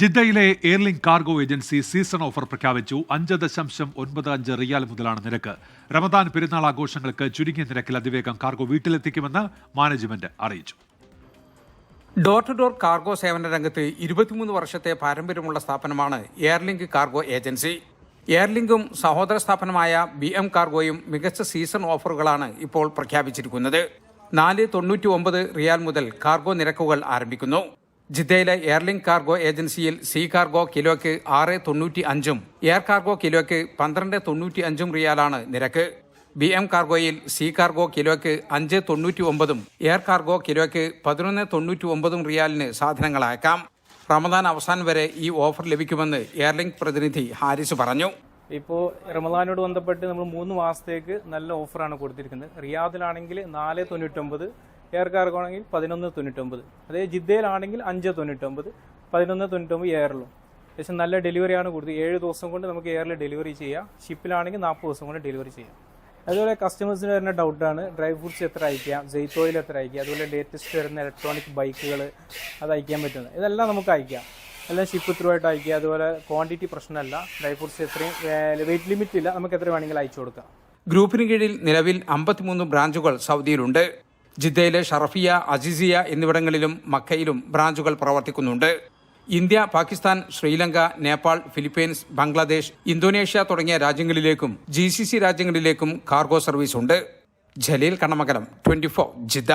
ജിദ്ദയിലെ Airlink cargo agency season offer പ്രഖ്യാപിച്ചു. അഞ്ച് ദശാംശം ഒൻപത് അഞ്ച് റിയാൽ മുതലാണ് നിരക്ക്. റമദാൻ പെരുന്നാൾ ആഘോഷങ്ങൾക്ക് ചുരുങ്ങിയ നിരക്കിൽ അതിവേഗം കാർഗോ വീട്ടിലെത്തിക്കുമെന്ന് മാനേജ്മെന്റ് അറിയിച്ചു. ഡോർ ടു ഡോർ കാർഗോ സേവന രംഗത്ത് ഇരുപത്തിമൂന്ന് വർഷത്തെ പാരമ്പര്യമുള്ള സ്ഥാപനമാണ് എയർലിങ്ക് കാർഗോ ഏജൻസി എയർലിങ്കും സഹോദര സ്ഥാപനമായ ബി എം കാർഗോയും മികച്ച സീസൺ ഓഫറുകളാണ് ഇപ്പോൾ പ്രഖ്യാപിച്ചിരിക്കുന്നത്. നാല് തൊണ്ണൂറ്റി ഒമ്പത് റിയാൽ മുതൽ കാർഗോ നിരക്കുകൾ ആരംഭിക്കുന്നു. ജിദ്ദയിലെ എയർലിങ്ക് കാർഗോ ഏജൻസിയിൽ സീ കാർഗോ കിലോയ്ക്ക് ആറ് തൊണ്ണൂറ്റി അഞ്ചും എയർ കാർഗോ കിലോയ്ക്ക് പന്ത്രണ്ട് തൊണ്ണൂറ്റി അഞ്ചും റിയാലാണ് നിരക്ക്. ബി എം കാർഗോയിൽ സി കാർഗോ കിലോയ്ക്ക് അഞ്ച് തൊണ്ണൂറ്റി ഒമ്പതും എയർ കാർഗോ കിലോയ്ക്ക് പതിനൊന്ന് തൊണ്ണൂറ്റി ഒമ്പതും റിയാലിന് സാധനങ്ങൾ അയക്കാം റമദാൻ അവസാനം വരെ ഈ ഓഫർ ലഭിക്കുമെന്ന് എയർലിങ്ക് പ്രതിനിധി ഹാരിസ് പറഞ്ഞു. ഇപ്പോൾ റമദാനോട് ബന്ധപ്പെട്ട് നമ്മൾ മൂന്ന് മാസത്തേക്ക് നല്ല ഓഫറാണ് കൊടുത്തിരിക്കുന്നത്. റിയാദിലാണെങ്കിൽ നാല് തൊണ്ണൂറ്റൊമ്പത് എയർ കാർഗോ ആണെങ്കിൽ പതിനൊന്ന് തൊണ്ണൂറ്റൊമ്പത്. അതേ ജിദ്ദയിലാണെങ്കിൽ അഞ്ച് തൊണ്ണൂറ്റൊമ്പത് പതിനൊന്ന് തൊണ്ണൂറ്റൊമ്പത് എയറിലും ഏകദേശം നല്ല ഡെലിവറിയാണ് കൊടുത്തത്. ഏഴ് ദിവസം കൊണ്ട് നമുക്ക് എയറിൽ ഡെലിവറി ചെയ്യാം. ഷിപ്പിലാണെങ്കിൽ നാൽപ്പത് ദിവസം കൊണ്ട് ഡെലിവറി ചെയ്യാം. അതുപോലെ കസ്റ്റമേഴ്സിന് വരുന്ന ഡൗട്ടാണ് ഡ്രൈ ഫ്രൂട്ട്സ് എത്ര അയക്കാം ജെയ്ത്ത് ഓയിൽ എത്ര അയക്കാം അതുപോലെ ലേറ്റസ്റ്റ് വരുന്ന ഇലക്ട്രോണിക് ബൈക്കുകൾ അത് അയക്കാൻ പറ്റുന്നത്. ഇതെല്ലാം നമുക്ക് അയക്കാം എല്ലാം ഷിപ്പ് ത്രൂ ആയിട്ട് അയക്കുക അതുപോലെ ക്വാണ്ടിറ്റി പ്രശ്നമല്ല. ഡ്രൈ ഫ്രൂട്ട്സ് എത്രയും വെയിറ്റ് ലിമിറ്റ് ഇല്ല. നമുക്ക് എത്ര വേണമെങ്കിലും അയച്ചു കൊടുക്കാം. ഗ്രൂപ്പിന് കീഴിൽ നിലവിൽ അമ്പത്തിമൂന്ന് ബ്രാഞ്ചുകൾ സൗദിയിലുണ്ട്. ജിദ്ദയിലെ ഷറഫിയ അജിസിയ എന്നിവിടങ്ങളിലും മക്കയിലും ബ്രാഞ്ചുകൾ പ്രവർത്തിക്കുന്നുണ്ട്. India Pakistan Sri Lanka Nepal Philippines Bangladesh Indonesia തുടങ്ങിയ രാജ്യങ്ങളിലേക്കും ജി രാജ്യങ്ങളിലേക്കും കാർഗോ സർവീസ് ഉണ്ട് ജലീൽ കണ്ണമകലം ട്വന്റി ജിദ്ദ.